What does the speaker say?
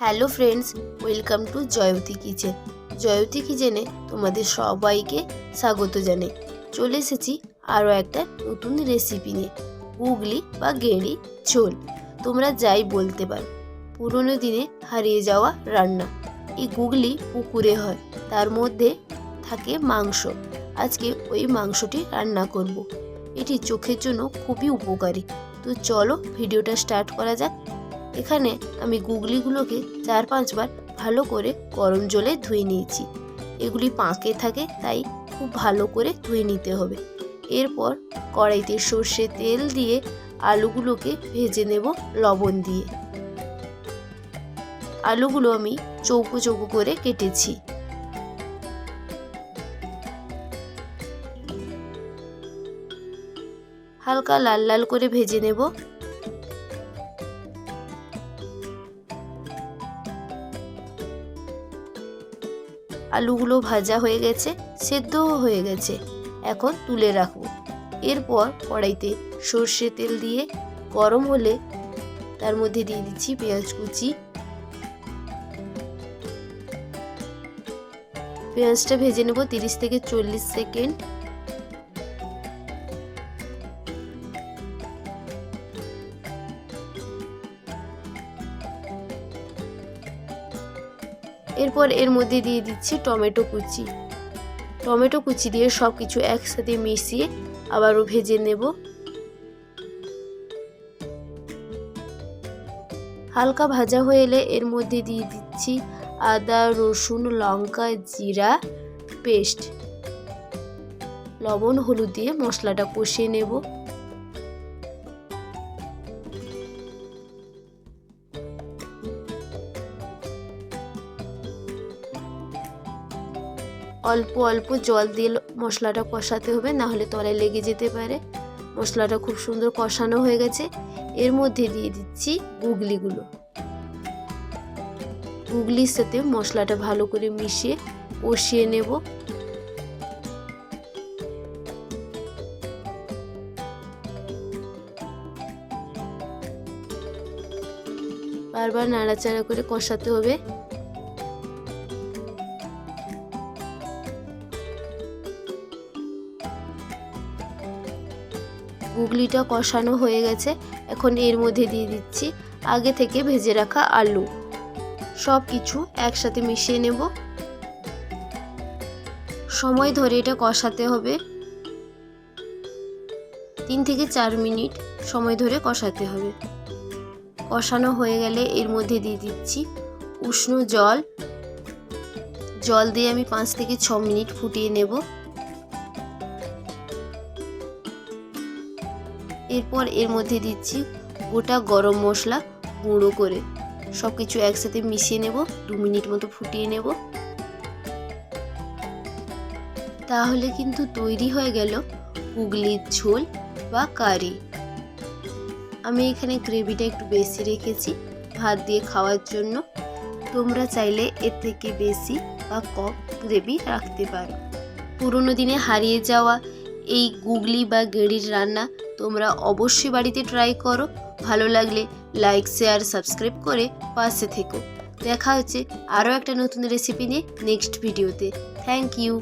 Hello friends, welcome to Joyti kitchen. Joyti কিচেনে তোমাদের সবাইকে স্বাগত জানাই। চলে এসেছি আরও একটা নতুন রেসিপি নিয়ে গুগলি বা গেঁড়ি ঝোল। তোমরা যাই বলতে পারো, পুরনো দিনে হারিয়ে যাওয়া রান্না। এই গুগলি পুকুরে হয়, তার মধ্যে থাকে মাংস। আজকে ওই মাংসটি রান্না করব। এটি চোখের জন্য খুবই উপকারী। তো চলো ভিডিওটা স্টার্ট করা যাক। এখানে আমি গুগলিগুলোকে চার পাঁচবার ভালো করে গরম জলে ধুয়ে নিয়েছি। এগুলি পাঁকে থাকে, তাই খুব ভালো করে ধুয়ে নিতে হবে। এরপর কড়াইতে সর্ষে তেল দিয়ে আলুগুলোকে ভেজে নেব লবণ দিয়ে। আলুগুলো আমি চৌকো চৌকো করে কেটেছি। হালকা লাল লাল করে ভেজে নেব। আলুগুলো ভাজা হয়ে গেছে, সেদ্ধও হয়ে গেছে। এখন তুলে রাখব। এরপর কড়াইতে সর্ষে তেল দিয়ে গরম হলে তার মধ্যে দিয়ে দিচ্ছি পেঁয়াজ কুচি। পেঁয়াজটা ভেজে নেব তিরিশ থেকে চল্লিশ সেকেন্ড। এরপর এর মধ্যে দিয়ে দিচ্ছি টমেটো কুচি। টমেটো কুচি দিয়ে সব কিছু একসাথে মিশিয়ে আবারও ভেজে নেব। হালকা ভাজা হয়ে এলে এর মধ্যে দিয়ে দিচ্ছি আদা, রসুন, লঙ্কা, জিরা, পেস্ট। লবণ, হলুদ দিয়ে মশলাটা কষিয়ে নেব। অল্প অল্প জল দিয়ে মশলাটা কষাতে হবে না হলে তলায় লেগে যেতে পারে। মশলাটা খুব সুন্দর কষানো হয়ে গেছে। এর মধ্যে দিয়ে দিচ্ছি গুগলিগুলো। গুগলির সাথে মশলাটা ভালো করে মিশিয়ে কষিয়ে নেব। বারবার নাড়াচাড়া করে কষাতে হবে। গুগলিটা কষানো হয়ে গেছে। এখন এর মধ্যে দিয়ে দিচ্ছি আগে থেকে ভেজে রাখা আলু। সব কিছু একসাথে মিশিয়ে নেব। সময় ধরে এটা কষাতে হবে। তিন থেকে চার মিনিট সময় ধরে কষাতে হবে। কষানো হয়ে গেলে এর মধ্যে দিয়ে দিচ্ছি উষ্ণ জল। জল দিয়ে আমি পাঁচ থেকে ছ মিনিট ফুটিয়ে নেব। এরপর এর মধ্যে দিচ্ছি গোটা গরম মশলা গুঁড়ো করে। সব কিছু একসাথে মিশিয়ে নেব, দু মিনিট মতো ফুটিয়ে নেব। তাহলে কিন্তু তৈরি হয়ে গেল হুগলির ঝোল বা কারি। আমি এখানে গ্রেভিটা একটু বেশি রেখেছি ভাত দিয়ে খাওয়ার জন্য। তোমরা চাইলে এর থেকে বেশি বা কম গ্রেভি রাখতে পারো। পুরোনো দিনে হারিয়ে যাওয়া এই গুগলি বা গেড়ির রান্না তোমরা অবশ্যই বাড়িতে ট্রাই করো। ভালো লাগলে লাইক শেয়ার সাবস্ক্রাইব করে পাশে থেকো। দেখা হচ্ছে আরও একটা নতুন রেসিপি নিয়ে নেক্সট ভিডিওতে থ্যাংক ইউ